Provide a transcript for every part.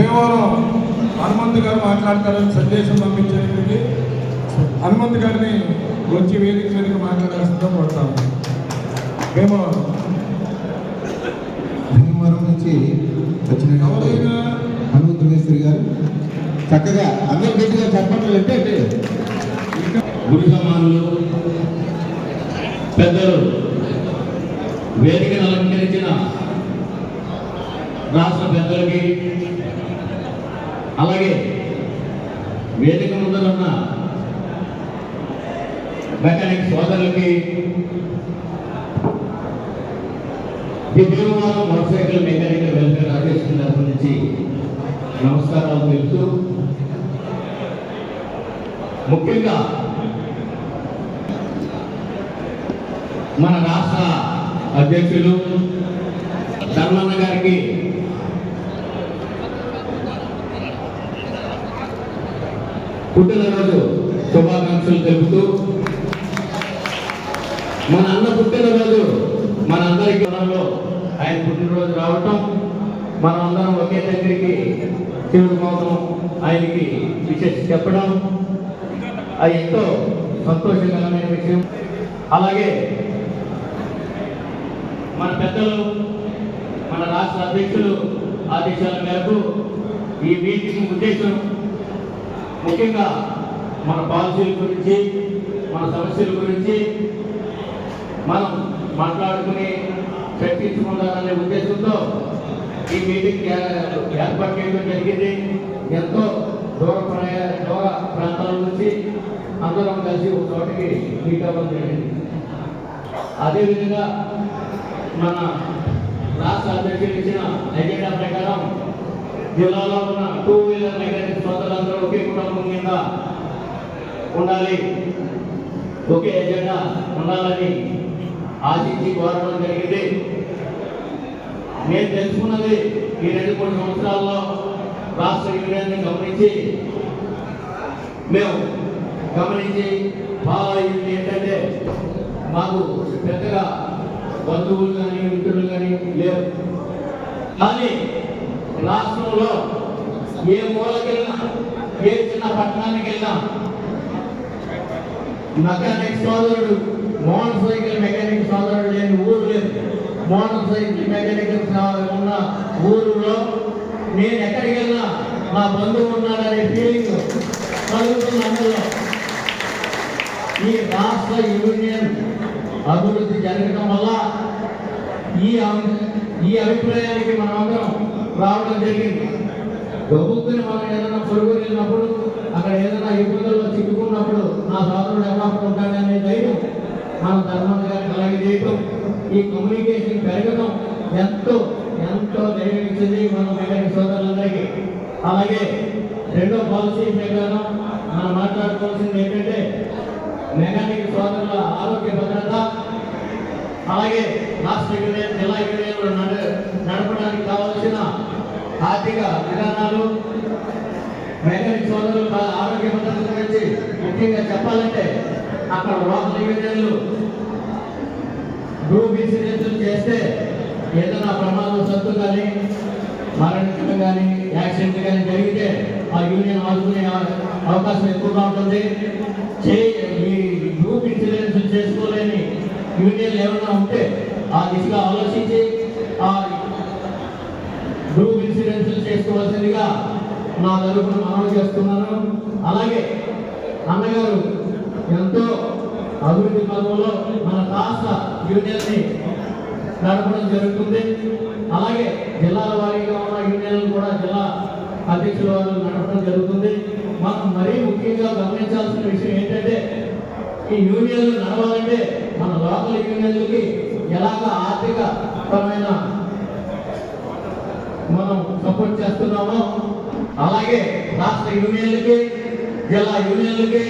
భీమవరం హనుమంత్ గారు మాట్లాడతారని సందేశం పంపించేందుకు హనుమంత్ గారిని వచ్చి వేదిక మీదకి మాట్లాడాల్సిందో కొడతాను భీమవరం భీమవరం నుంచి వచ్చిన హనుమంతు మేస్త్రి గారు చక్కగా అందరు గట్టిగా చెప్పట్లు అంటే అంటే. గురు సమానులు పెద్దలు వేదికను అలంకరించిన రాష్ట్ర పెద్దలకి అలాగే వేదిక ముందరున్న మెకానిక్ సోదరులకి ఈ motorcycle mechanic welfare association తరఫు నుంచి నమస్కారాలు తెలుపుతూ ముఖ్యంగా మన రాష్ట్ర అధ్యక్షులు ధర్మన్న గారికి పుట్టినరోజు శుభాకాంక్షలు తెలుపుతూ మన అన్న పుట్టినరోజు మన అందరికీ ఆయన పుట్టినరోజు రావటం మనం అందరం ఒకే దగ్గరికి చేరుకోవడం ఆయనకి విశేష చెప్పడం అది ఎంతో సంతోషకరమైన విషయం. అలాగే మన పెద్దలు మన రాష్ట్ర అధ్యక్షులు ఆదేశాల మేరకు ఈ మీటింగ్ ఉద్దేశం ముఖ్యంగా మన పాలసీల గురించి మన సమస్యల గురించి మనం మాట్లాడుకుని చర్చించుకుందామనే ఉద్దేశంతో ఈ మీటింగ్ ఏర్పాటు చేయడం జరిగింది. ఎంతో దూర ప్రయా దూర ప్రాంతాల నుంచి అందరం కలిసి ఒక చోటకి మీట్ అవ్వడం జరిగింది. అదేవిధంగా మన రాష్ట్ర అధ్యక్షులు ఇచ్చిన ఎజెండా ప్రకారం జిల్లాలో ఉన్న టూ వీలర్ మెకానిక్ సోదరులందరూ ఒకే కుటుంబం కింద ఉండాలి. ఒకే ఎజెండా ఉండాలని ఆశించి కోరడం జరిగింది. నేను తెలుసుకున్నది ఈ రెండు మూడు సంవత్సరాల్లో రాష్ట్ర యూనియన్ని గమనించి మేము గమనించి బాగా అయింది ఏంటంటే మాకు పెద్దగా బంధువులు కానీ మిత్రులు కానీ లేరు. కానీ రాష్ట్రంలో ఏ మూలకెళ్ళినా ఏ చిన్న పట్టణానికి వెళ్ళినా మెకానిక్ సోదరుడు మోటార్ సైకిల్ మెకానిక్ సోదరుడు లేని ఊరు లేదు. మోటార్ సైకిల్ మెకానిక్ ఉన్న ఊరులో నేను ఎక్కడికి వెళ్ళినా నా బంధువు ఉన్నాడనే ఫీలింగ్ కలుగుతుంది అందులో. ఈ రాష్ట్ర యూనియన్ అభివృద్ధి జరగడం వల్ల ఈ ఈ అభిప్రాయానికి మనం అందరం రావడం జరిగింది. ప్రభుత్వం మనం ఏదైనా పొరుగు వెళ్ళినప్పుడు అక్కడ ఏదైనా ఇబ్బందుల్లో చిక్కుకున్నప్పుడు నా సోదరుడు ఎవరు ఉంటాడనే ధైర్యం మన ధర్మం గారికి అలాగే చేయటం ఈ కమ్యూనికేషన్ పెరగడం ఎంతో ఎంతో ధైర్యం ఇచ్చింది మన మెకానిక్ సోదరులందరికీ. అలాగే రెండో పాలసీ ప్రకారం మనం మాట్లాడుకోవాల్సింది ఏంటంటే మెకానిక్ సోదరుల ఆరోగ్య భద్రత అలాగే రాష్ట్ర యూనియన్ జిల్లా యూనియన్లు నడపడానికి కావలసిన ఆర్థిక విధానాలు మెకానిక్ సోదరులు ఆరోగ్య భద్రత గురించి ముఖ్యంగా చెప్పాలంటే అక్కడ లోకల్ యూనియన్లు గ్రూప్ ఇన్సూరెన్స్ చేస్తే ఏదైనా ప్రమాదం సత్తు కానీ మరణించడం కానీ యాక్సిడెంట్ కానీ జరిగితే ఆ యూనియన్ ఆదుకునే అవకాశం ఎక్కువగా ఉంటుంది. చే- ఈ గ్రూప్ ఇన్సూరెన్స్ చేసుకోలేని యూనియన్ ఏమైనా ఉంటే ఆ దిశగా ఆలోచించి ఆ గ్రూప్ ఇన్సూరెన్స్ చేసుకోవాల్సిందిగా నా తరఫున మనవి చేస్తున్నాను. అలాగే అన్నగారు ఎంతో అభివృద్ధి పదంలో మన రాష్ట్ర యూనియన్ని నడపడం జరుగుతుంది. అలాగే జిల్లాల వారీగా ఉన్న యూనియన్లు కూడా జిల్లా అధ్యక్షుల వారు నడపడం జరుగుతుంది. మనం మరీ ముఖ్యంగా గమనించాల్సిన విషయం ఏంటంటే ఈ యూనియన్లు నడవాలంటే మన లోకల్ యూనియన్లకి ఎలాగ ఆర్థిక పరమైన మనం సపోర్ట్ చేస్తున్నామో అలాగే రాష్ట్ర యూనియన్లకి జిల్లా యూనియన్లకి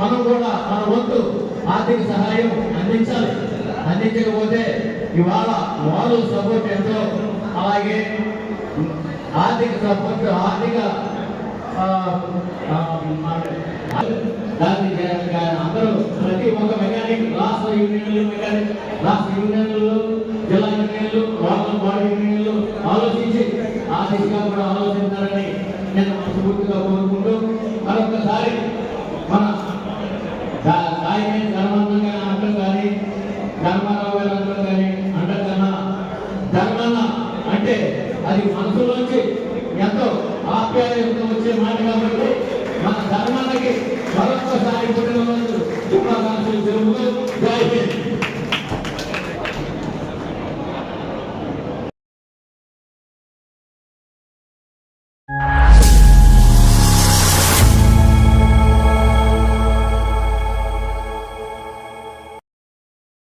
మనం కూడా మన వంతు ఆర్థిక సహాయం అందించాలి. అందించకపోతే ఇవాళ మోరల్ సపోర్ట్ ఎంతో అలాగే ఆర్థిక సపోర్ట్ ఆర్థిక దాన్ని అందరూ ప్రతి ఒక్క మెకానిక్ రాష్ట్ర యూనియన్లు మెకానిక్ రాష్ట్ర యూనియన్లు జిల్లా యూనియన్లు లోకల్ బాడీ యూనియన్లు ఆలోచించి ఆ దిశగా కూడా ఆలోచించాలని నేను మనస్ఫూర్తిగా కోరుతున్నాను you